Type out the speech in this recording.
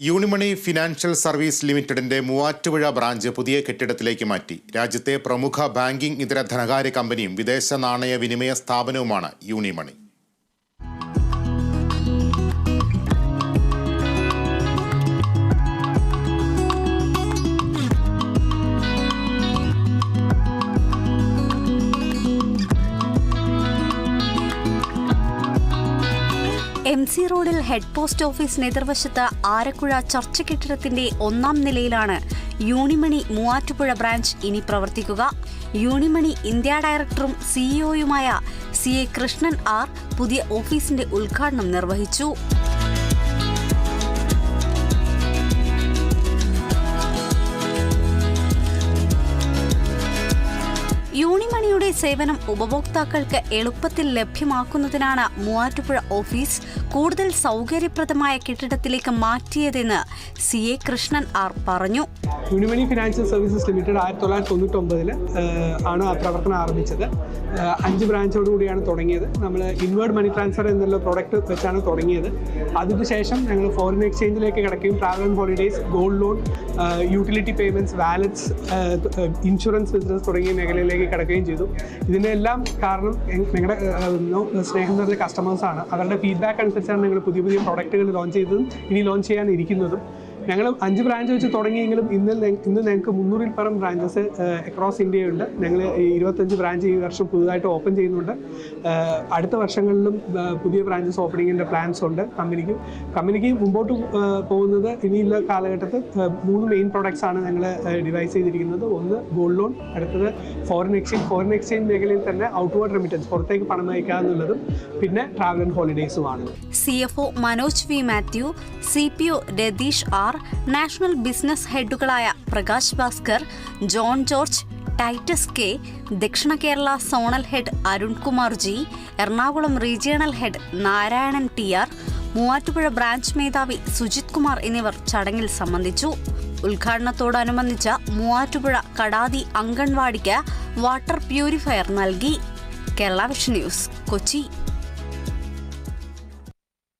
Unimoni financial service ലിമിറ്റഡിന്റെ Muvattupuzha branch പുതിയ കെട്ടിടത്തിലേക്ക് മാറ്റി. രാജ്യത്തെ പ്രമുഖ ബാങ്കിംഗ് ഇതര ധനകാര്യ കമ്പനിയും വിദേശ നാണയ വിനിമയ സ്ഥാപനവുമാണ് യൂണിമണി. എം സി റോഡിൽ ഹെഡ് പോസ്റ്റ് ഓഫീസിന് എതിർവശത്ത് ആരക്കുഴ ചർച്ച കെട്ടിടത്തിന്റെ ഒന്നാം നിലയിലാണ് യൂണിമണി മൂവാറ്റുപുഴ ബ്രാഞ്ച് ഇനി പ്രവർത്തിക്കുക. യൂണിമണി ഇന്ത്യ ഡയറക്ടറും സിഇഒയുമായ സി എ കൃഷ്ണൻ ആർ പുതിയ ഓഫീസിന്റെ ഉദ്ഘാടനം നിർവഹിച്ചു. യൂണിമണിയുടെ സേവനം ഉപഭോക്താക്കൾക്ക് എളുപ്പത്തിൽ ലഭ്യമാക്കുന്നതിനാണ് മൂവാറ്റുപുഴ ഓഫീസ് കൂടുതൽ സൗകര്യപ്രദമായ കെട്ടിടത്തിലേക്ക് മാറ്റിയതെന്ന് സി എ കൃഷ്ണൻ ആർ പറഞ്ഞു. യൂണിമണി ഫിനാൻഷ്യൽ സർവീസസ് ലിമിറ്റഡ് ആയിരത്തി തൊള്ളായിരത്തി തൊണ്ണൂറ്റൊമ്പതിൽ ആണ് പ്രവർത്തനം ആരംഭിച്ചത്. അഞ്ച് ബ്രാഞ്ചോട് കൂടിയാണ് തുടങ്ങിയത്. നമ്മൾ ഇൻവേർഡ് മണി ട്രാൻസ്ഫർ എന്നുള്ള പ്രോഡക്റ്റ് വെച്ചാണ് തുടങ്ങിയത്. അതിനുശേഷം ഞങ്ങൾ ഫോറിൻ എക്സ്ചേഞ്ചിലേക്ക് കിടക്കുകയും travel and holidays gold loan utility payments wallets insurance business തുടങ്ങിയ മേഖലയിലേക്ക് കിടക്കുകയും ചെയ്തു. ഇതിന്റെ എല്ലാം കാരണം ഞങ്ങളുടെ സ്നേഹം നിറഞ്ഞ കസ്റ്റമേഴ്സാണ് അവരുടെ ഫീഡ്ബാക്ക് അനുസരിച്ചാണ് ഞങ്ങൾ പുതിയ പുതിയ പ്രോഡക്റ്റുകൾ ലോഞ്ച് ചെയ്തതും ഇനി ലോഞ്ച് ചെയ്യാൻ ഇരിക്കുന്നതും ഞങ്ങൾ അഞ്ച് ബ്രാഞ്ച് വെച്ച് തുടങ്ങിയെങ്കിലും ഇന്ന് ഇന്ന് ഞങ്ങൾക്ക് മുന്നൂറിൽ പരം ബ്രാഞ്ചസ് അക്രോസ് ഇന്ത്യയുണ്ട്. ഞങ്ങൾ ഇരുപത്തഞ്ച് ബ്രാഞ്ച് ഈ വർഷം പുതുതായിട്ട് ഓപ്പൺ ചെയ്യുന്നുണ്ട്. അടുത്ത വർഷങ്ങളിലും പുതിയ ബ്രാഞ്ചസ് ഓപ്പണിങ്ങിന്റെ പ്ലാൻസ് ഉണ്ട് കമ്പനിക്ക്. കമ്പനിക്ക് മുമ്പോട്ട് പോകുന്നത് ഇനിയുള്ള കാലഘട്ടത്തിൽ മൂന്ന് മെയിൻ പ്രോഡക്ട്സ് ആണ് ഞങ്ങൾ ഡിവൈസ് ചെയ്തിരിക്കുന്നത്. ഒന്ന് ഗോൾഡ് ലോൺ അടുത്തത് ഫോറിൻ എക്സ്ചേഞ്ച് ഫോറിൻ എക്സ്ചേഞ്ച് മേഖലയിൽ തന്നെ ഔട്ട്വേർഡ് റെമിറ്റൻസ് പുറത്തേക്ക് പണം അയക്കുക എന്നുള്ളതും. പിന്നെ travel and ഹോളിഡേയ്സുമാണ് C F O Manoj V Mathew C P O Ratheesh R national business ഹെഡുകളായ Prakash Bhaskar John George Titus K ദക്ഷിണ Kerala zonal head Arunkumar G Ernakulam regional head Narayanan T R Muvattupuzha branch മേധാവി സുജിത് കുമാർ എന്നിവർ ചടങ്ങിൽ സംബന്ധിച്ചു. ഉദ്ഘാടനത്തോടനുബന്ധിച്ച് മൂവാറ്റുപുഴ കടാതി അംഗൻവാടിക്ക് water purifier നൽകി. Kerala vision news Kochi.